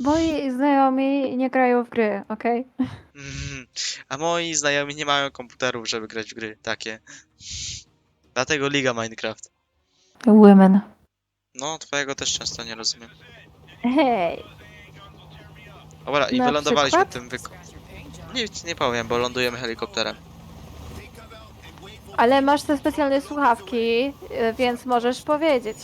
Moi znajomi nie grają w gry, okej? Mhm. A moi znajomi nie mają komputerów, żeby grać w gry takie. Dlatego Liga Minecraft. Women. No, twojego też często nie rozumiem. Hej! Dobra, i Na wylądowaliśmy przykład? tym wyko... Nic nie powiem, bo lądujemy helikopterem. Ale masz te specjalne słuchawki, y, więc możesz powiedzieć.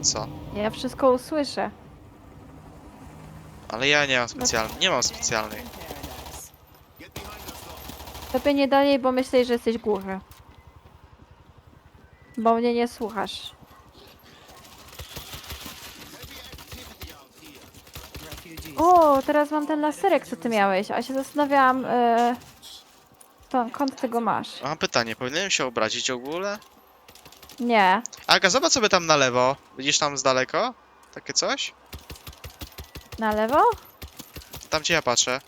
Co? Ja wszystko usłyszę. Ale ja nie mam specjalnej. Nie mam specjalnej. Tobie nie dalej, bo myślisz, że jesteś głuchy. Bo mnie nie słuchasz. O, teraz mam ten laserek, co ty miałeś, a się zastanawiałam, e, to, skąd tego masz. Mam pytanie, powinienem się obrazić w ogóle? Nie. Aga, zobacz sobie tam na lewo. Widzisz tam z daleko? Takie coś? Na lewo? Tam gdzie ja patrzę.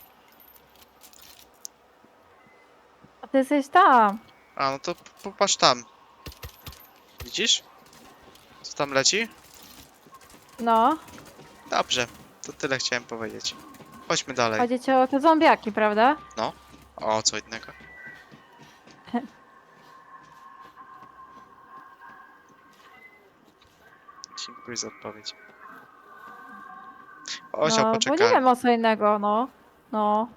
A ty jesteś tam. A, no to popatrz tam. Widzisz? Co tam leci? No. Dobrze, to tyle chciałem powiedzieć. Chodźmy dalej. Chodzi ci o te zombiaki, prawda? O, co innego. Dziękuję za odpowiedź. Osia, no, bo nie wiem o co innego, no. No.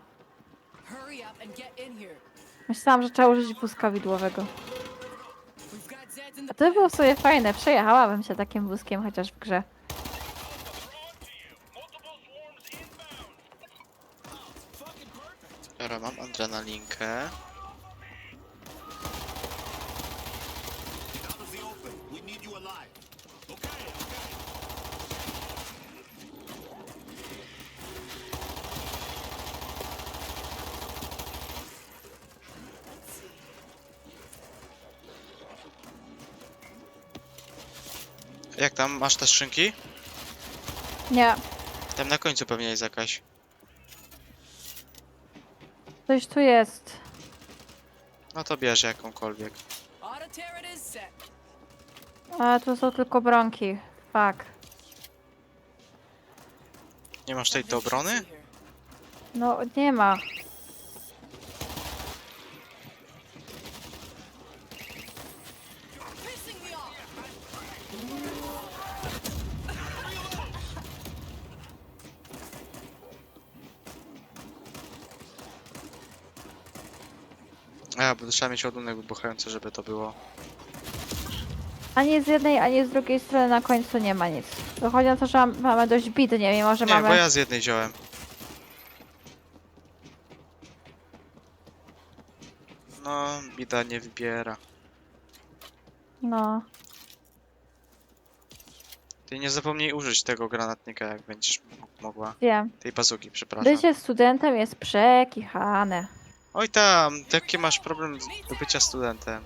Myślałam, że trzeba użyć wózka widłowego. A to by było sobie fajne. Przejechałabym się takim wózkiem chociaż w grze. Dobra, mam adrenalinkę. Jak tam? Masz te skrzynki? Nie. Tam na końcu pewnie jest jakaś. Coś tu jest. No to bierze jakąkolwiek. A tu są tylko bronki. Fuck. Nie masz tej do obrony? No, nie ma. A, bo trzeba mieć ładunek wybuchający, żeby to było. Ani z jednej, ani z drugiej strony na końcu nie ma nic. Wychodzi na to, że mam- mamy dość bitnie, mimo że Nie, mamy... bo ja z jednej wziąłem. No, bida nie wybiera. No. Ty nie zapomnij użyć tego granatnika, jak będziesz mo- mogła. Wiem. Tej bazuki, przepraszam. Bycie studentem jest przekichane. Oj tam, jaki masz problem z- do bycia studentem?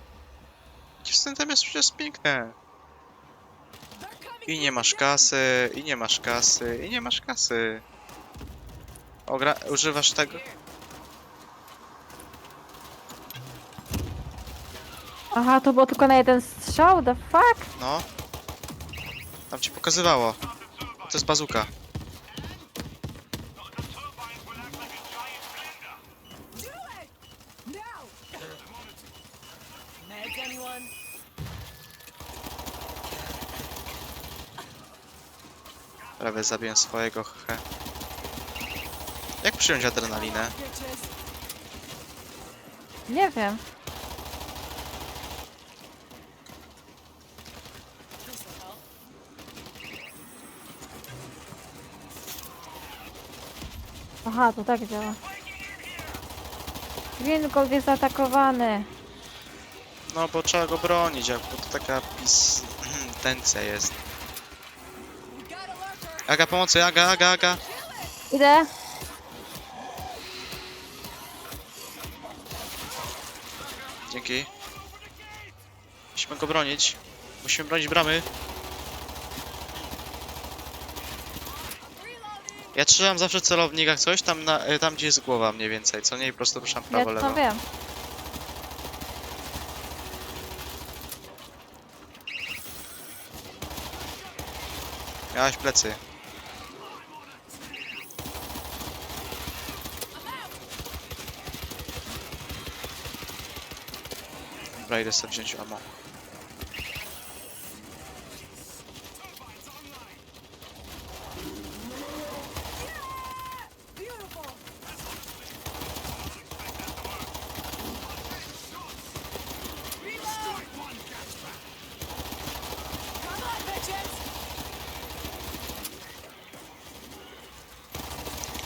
Studentem jest przecież piękne. I nie masz kasy, i nie masz kasy, i nie masz kasy. O, gra używasz tego? Aha, to było tylko na jeden strzał, the fuck? No. Tam ci pokazywało. To jest bazuka. Do it! Now! Meds, anyone? Prawie zabiłem swojego he. Jak przyjąć adrenalinę? Nie wiem. Aha, to tak działa. Greengold jest zaatakowany. No bo trzeba go bronić, jak to taka pis... tencja jest. We got a lurker. Aga, pomocy, Aga, Aga, Aga! Idę. Dzięki. Musimy go bronić. Musimy bronić bramy. Ja trzymam zawsze celownik jak coś, tam, na, e, tam gdzie jest głowa mniej więcej, co nie? I po prostu ruszam Ja prawo, to lewo. wiem. Miałaś plecy. Dobra, idę sobie wziąć ammo.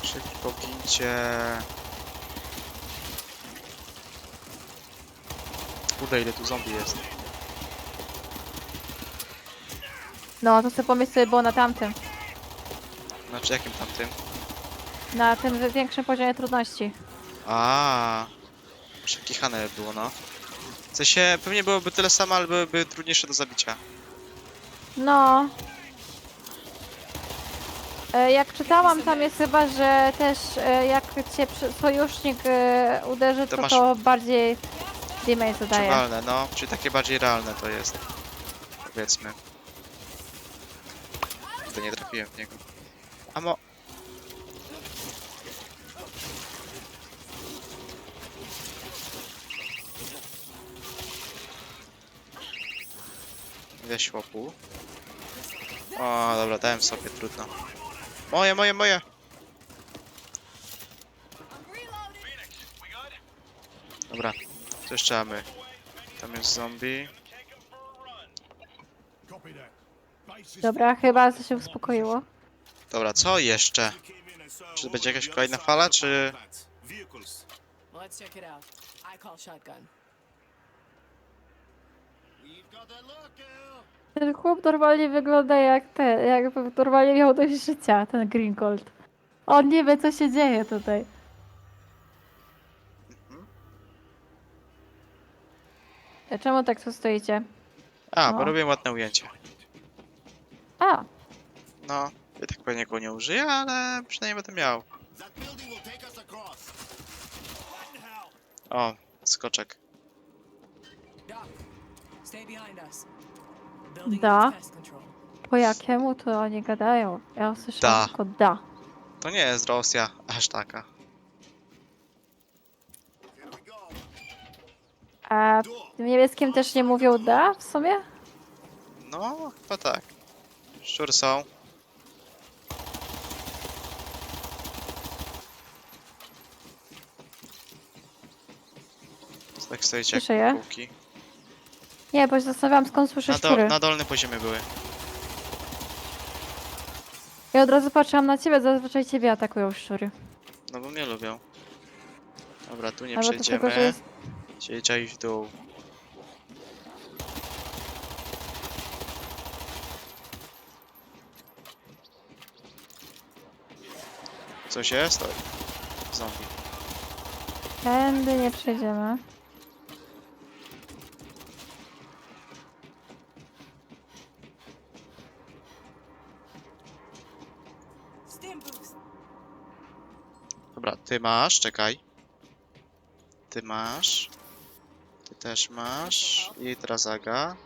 Szybko gincie. Kurde, ile tu zombie jest. No, to sobie pomyśl sobie było na tamtym. Znaczy, jakim tamtym? Na tym większym poziomie trudności. A, Przekichane było, no. W sensie, pewnie byłoby tyle samo, ale byłyby trudniejsze do zabicia. No. E, Jak czytałam, tam jest chyba, że też e, jak cię przy- sojusznik e, uderzy, To to masz- to bardziej damage zadaje. Przewalne, no. Czyli takie bardziej realne to jest. Powiedzmy. To nie trafiłem w niego. Amo. Ile świopu? O, dobra, dałem sobie, trudno. Moje, moje, moje! Dobra, co jeszcze mamy? Tam jest zombie. Dobra, chyba to się uspokoiło. Dobra, co jeszcze? Czy będzie jakaś kolejna fala, czy... Let's check it out. I call shotgun. Ten chłop normalnie wygląda jak ten, jakby normalnie miał dość życia, ten Green Gold. On nie wie, co się dzieje tutaj. Czemu tak tu stoicie? A, bo O. robię ładne ujęcie. A, No, i tak pewnie go nie użyję, ale przynajmniej będę miał. O, skoczek. Da. po jakiemu to oni gadają? Ja usłyszałam Da. tylko da. To nie jest Rosja, aż taka. A w tym niebieskim też nie mówią da w sumie? No, chyba tak. Szczur są. Tak stoicie Słyszę jak je. Nie, bo się zastanawiałam skąd słyszę Na, do, szczury. na dolnym poziomie były. Ja od razu patrzyłam na ciebie, zazwyczaj ciebie atakują szczury. No bo mnie lubią. Dobra, tu nie to przejdziemy. że jest... Czyli trzeba iść w dół. Coś jest? Oj. Zombie. Tędy nie przejdziemy. Dobra, ty masz, czekaj. Ty masz. Też masz. I teraz Aga.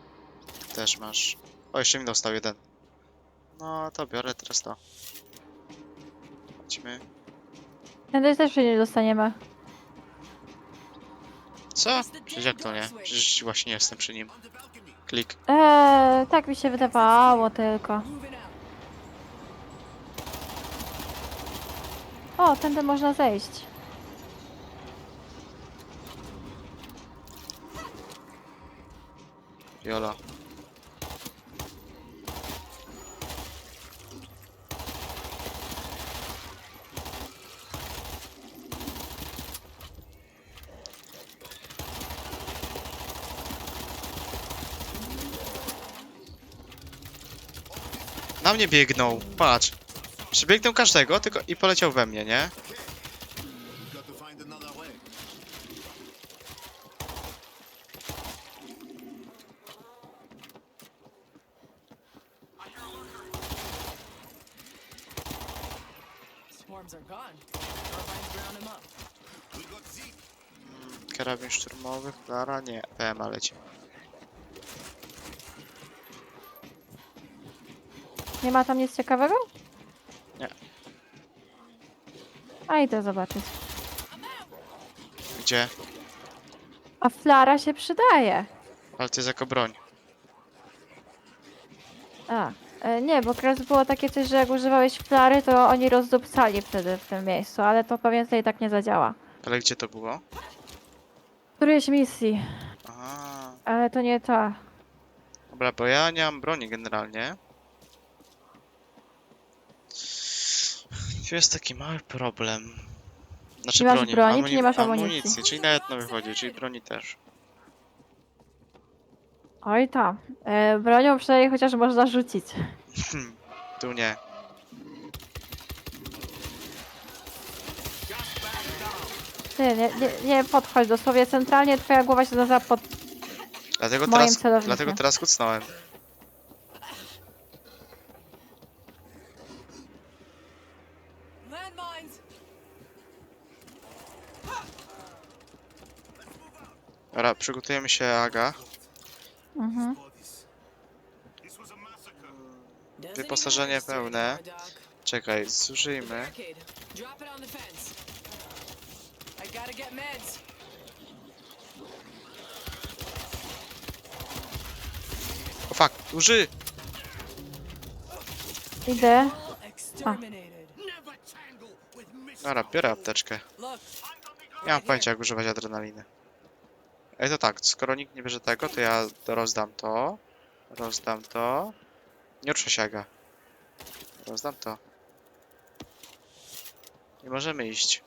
Ty też masz. O, jeszcze mi dostał jeden. No, to biorę teraz to. Chodźmy. Tędy też się nie dostaniemy. Co? Przecież jak to nie? Przecież właśnie jestem przy nim. Klik. Eee, tak mi się wydawało tylko. O, tędy można zejść. Jolo. Na mnie biegną, patrz. Przybiegnął każdego, tylko i poleciał we mnie, nie? Swarms are gone. Carbine's ground him up. Karabin szturmowy, Klara, nie. PMA leci. Nie ma tam nic ciekawego? Nie. A idę zobaczyć. Gdzie? A flara się przydaje. Ale to jest jako broń. A, e, nie, bo teraz było takie coś, że jak używałeś flary, to oni rozdupcali wtedy w tym miejscu, ale to pewnie tutaj tak nie zadziała. Ale gdzie to było? W którejś misji, Aha. ale to nie ta. Dobra, bo ja nie mam broni generalnie. Tu jest taki mały problem. Znaczy Nie masz broni, czy nie masz amunicji? amunicji? Czyli na jedno wychodzi, czyli broni też. Oj tam. E, bronią przynajmniej chociaż można rzucić. Tu nie. Nie, nie, nie, nie podchodź, dosłownie centralnie twoja głowa się znalazła pod... Dlatego Moim teraz, celownikiem. dlatego teraz kucnąłem. Landmines! Dobra, przygotujemy się, Aga. Mhm. Wyposażenie pełne. Czekaj, zużyjmy. O fuck, uży! Idę. Exterminated. Dobra, biorę apteczkę. Nie mam pojęcia jak używać adrenaliny. Ej, to tak, skoro nikt nie bierze tego, to ja rozdam to. Rozdam to. Nie ruszę się, Aga. Rozdam to. Nie możemy iść.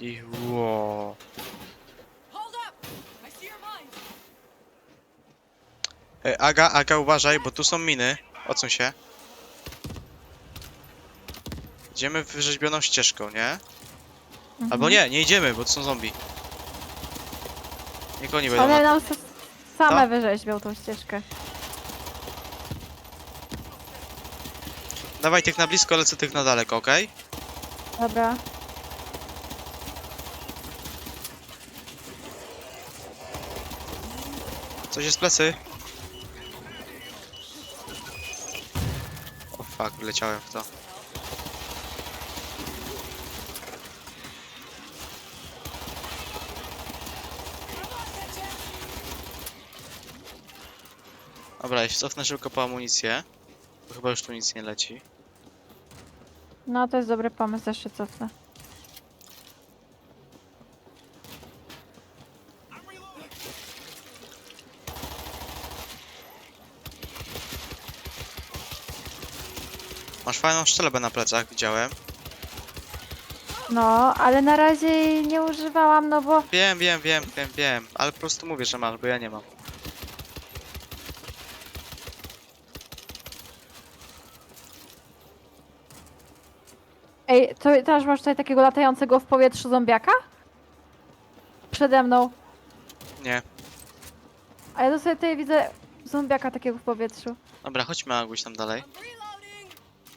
I mines. Ej, Aga, Aga, uważaj, bo tu są miny. Odsuń się. Idziemy wyrzeźbioną ścieżką, nie? Albo nie, nie idziemy, bo to są zombie. Niech oni będą na... nam s- same Co? wyrzeźbią tą ścieżkę. Dawaj tych na blisko, lecę tych na daleko, okej? Dobra. Coś jest plecy. O fuck, wleciałem w to. Dobra, ja się cofnę szybko po amunicję. Bo chyba już tu nic nie leci. No to jest dobry pomysł, też się cofnę. Masz fajną szczelbę na plecach, widziałem. No, ale na razie jej nie używałam, no bo... Wiem, wiem, wiem, wiem, wiem. Ale po prostu mówię, że masz, bo ja nie mam. Ej, to też masz tutaj takiego latającego w powietrzu zombiaka? Przede mną. Nie. A ja to sobie tutaj widzę zombiaka takiego w powietrzu. Dobra, chodźmy Aguś tam dalej.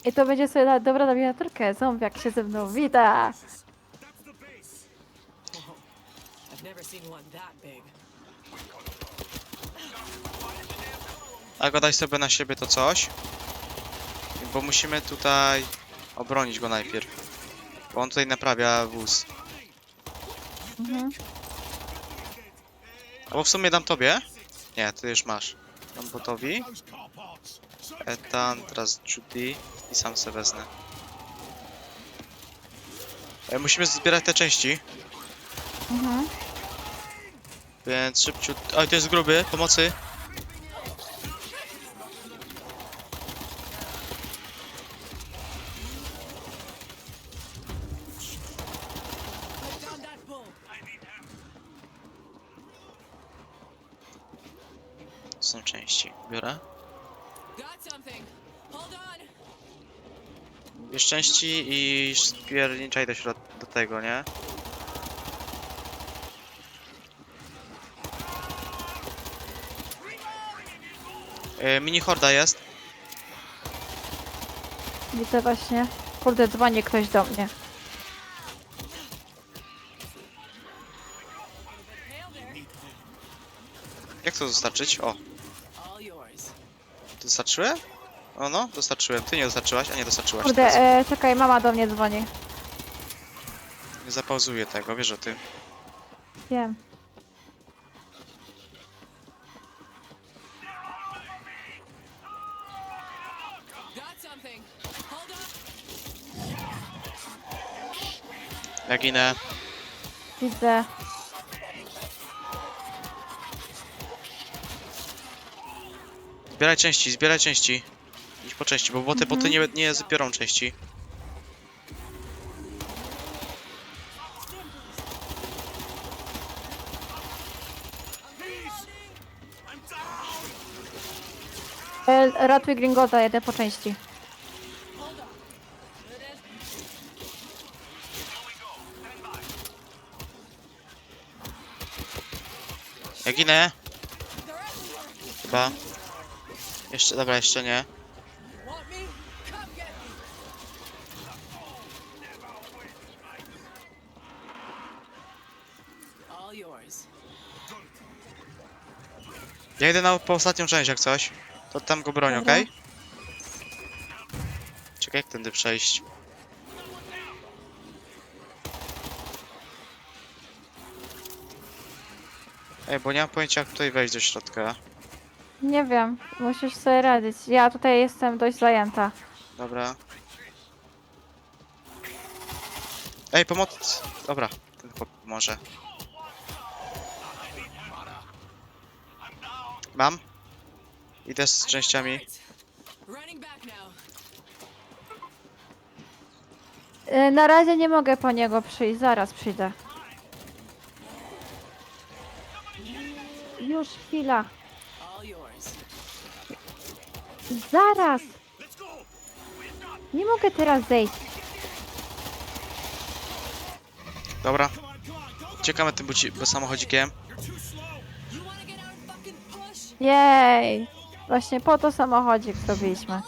I to będzie sobie na- dobra na miniaturkę. Zombiak się ze mną wita. I've never seen one that big. Aga, daj sobie na siebie to coś. Bo musimy tutaj obronić go najpierw. Bo on tutaj naprawia wóz. Mhm. Albo w sumie dam tobie. Nie, ty już masz. Dam botowi. Ethan, teraz Judy i sam se wezmę. E, musimy zbierać te części, Mhm. więc szybciutko... Oj, to jest gruby, pomocy. Bierz części i spierniczaj do środ... do tego, nie? E, mini horda jest. Widzę właśnie. Kurde, dzwoni ktoś do mnie. Jak to dostarczyć? O, yours. dostarczyłem? O no, dostarczyłem. Ty nie dostarczyłaś, a nie dostarczyłaś. Kurde, teraz. e, czekaj, mama do mnie dzwoni. Nie zapauzuję tego, wiesz o tym. Wiem. Got something. Hold up. Ja ginę. Widzę. Zbieraj części, zbieraj części. Po części, bo boty, boty nie, nie zbiorą części. E, ratuj Gringota, jedę po części. Ja ginę. Chyba. Jeszcze, dobra, jeszcze nie. Ja idę na po ostatnią część jak coś. To tam go broń, Dobra. okej? Czekaj, jak tędy przejść. Ej, bo nie mam pojęcia jak tutaj wejść do środka. Nie wiem, musisz sobie radzić. Ja tutaj jestem dość zajęta. Dobra. Ej, pomoc! Dobra, ten chłop pomoże. Mam. Idę z częściami. E, na razie nie mogę po niego przyjść, zaraz przyjdę. Już chwila. Zaraz! Nie mogę teraz zejść. Dobra. Uciekamy tym buci samochodzikiem. Jej! Właśnie po to samochodzik zrobiliśmy.